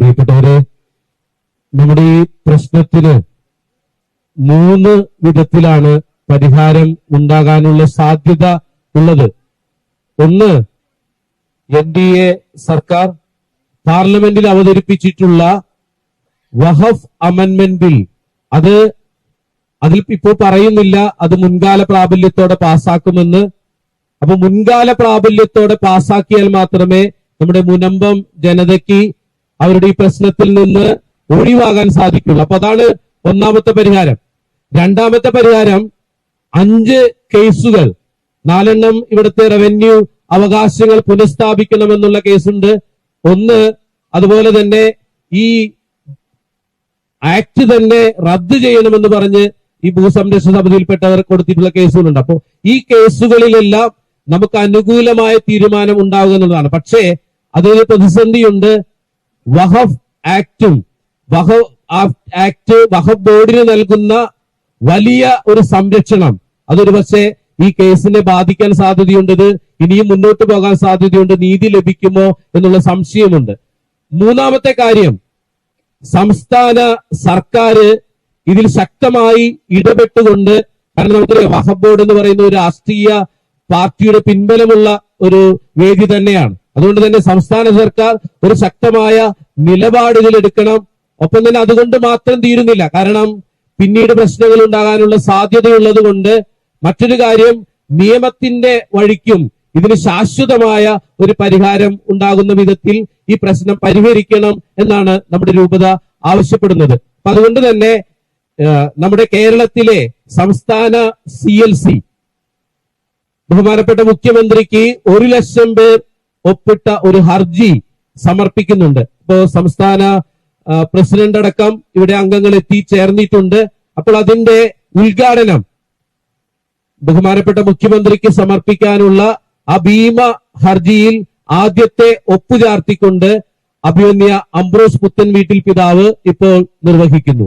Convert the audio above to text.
പ്രിയപ്പെട്ടവരെ നമ്മുടെ ഈ പ്രശ്നത്തിന് മൂന്ന് വിധത്തിലാണ് പരിഹാരം ഉണ്ടാകാനുള്ള സാധ്യത ഉള്ളത്. ഒന്ന് എൻ ഡി എ സർക്കാർ പാർലമെന്റിൽ അവതരിപ്പിച്ചിട്ടുള്ള വഹഫ് അമെന്മെന്റ് ബിൽ. അത് അതിൽ ഇപ്പോൾ പറയുന്നില്ല അത് മുൻകാല പ്രാബല്യത്തോടെ പാസ്സാക്കുമെന്ന് അപ്പൊ മുൻകാല പ്രാബല്യത്തോടെ പാസാക്കിയാൽ മാത്രമേ നമ്മുടെ മുനമ്പം ജനതയ്ക്ക് അവരുടെ ഈ പ്രശ്നത്തിൽ നിന്ന് ഒഴിവാകാൻ സാധിക്കുള്ളൂ. അപ്പൊ അതാണ് ഒന്നാമത്തെ പരിഹാരം. രണ്ടാമത്തെ പരിഹാരം അഞ്ച് കേസുകൾ. നാലെണ്ണം ഇവിടുത്തെ റവന്യൂ അവകാശങ്ങൾ പുനഃസ്ഥാപിക്കണമെന്നുള്ള കേസുണ്ട്. ഒന്ന് അതുപോലെ തന്നെ ഈ ആക്ട് തന്നെ റദ്ദ് ചെയ്യണമെന്ന് പറഞ്ഞ് ഈ ഭൂസംരക്ഷണ സമിതിയിൽപ്പെട്ടവർ കൊടുത്തിട്ടുള്ള കേസുകളുണ്ട്. അപ്പോൾ ഈ കേസുകളിലെല്ലാം നമുക്ക് അനുകൂലമായ തീരുമാനം ഉണ്ടാകുന്നതാണ്. പക്ഷേ അതൊരു പ്രതിസന്ധിയുണ്ട്. വഹഫ് ആക്ടും വഹഫ് ആക്ട് വഹഫ് ബോർഡിന് നൽകുന്ന വലിയ ഒരു സംരക്ഷണം. അതൊരു പക്ഷേ ഈ കേസിനെ ബാധിക്കാൻ സാധ്യതയുണ്ട് ഇത് ഇനിയും മുന്നോട്ട് പോകാൻ സാധ്യതയുണ്ട് നീതി ലഭിക്കുമോ എന്നുള്ള സംശയമുണ്ട്. മൂന്നാമത്തെ കാര്യം സംസ്ഥാന സർക്കാർ ഇതിൽ ശക്തമായി ഇടപെട്ടുകൊണ്ട് കാരണം നമുക്കറിയാം വഖഫ് ബോർഡ് എന്ന് പറയുന്ന ഒരു രാഷ്ട്രീയ പാർട്ടിയുടെ പിൻബലമുള്ള ഒരു വേദി തന്നെയാണ്. അതുകൊണ്ട് തന്നെ സംസ്ഥാന സർക്കാർ ഒരു ശക്തമായ നിലപാട് ഇതിൽ എടുക്കണം. ഒപ്പം തന്നെ അതുകൊണ്ട് മാത്രം തീരുന്നില്ല. കാരണം പിന്നീട് പ്രശ്നങ്ങൾ ഉണ്ടാകാനുള്ള സാധ്യതയുള്ളത് കൊണ്ട് മറ്റൊരു കാര്യം നിയമത്തിന്റെ വഴിക്കും ഇതിന് ശാശ്വതമായ ഒരു പരിഹാരം ഉണ്ടാകുന്ന വിധത്തിൽ ഈ പ്രശ്നം പരിഹരിക്കണം എന്നാണ് നമ്മുടെ രൂപത ആവശ്യപ്പെടുന്നത്. അപ്പൊ അതുകൊണ്ട് തന്നെ നമ്മുടെ കേരളത്തിലെ സംസ്ഥാന സി എൽ സി ബഹുമാനപ്പെട്ട മുഖ്യമന്ത്രിക്ക് ഒരു ലക്ഷം പേർ ഒപ്പിട്ട ഒരു ഹർജി സമർപ്പിക്കുന്നുണ്ട്. ഇപ്പോ സംസ്ഥാന പ്രസിഡന്റ് അടക്കം ഇവിടെ അംഗങ്ങൾ എത്തിച്ചേർന്നിട്ടുണ്ട് അപ്പോൾ അതിന്റെ ഉദ്ഘാടനം ബഹുമാനപ്പെട്ട മുഖ്യമന്ത്രിക്ക് സമർപ്പിക്കാനുള്ള ആ ഭീമ ഹർജിയിൽ ആദ്യത്തെ ഒപ്പുചാർത്തിക്കൊണ്ട് അഭിമന്യ അംബ്രോസ് പുത്തൻ വീട്ടിൽ പിതാവ് ഇപ്പോൾ നിർവഹിക്കുന്നു.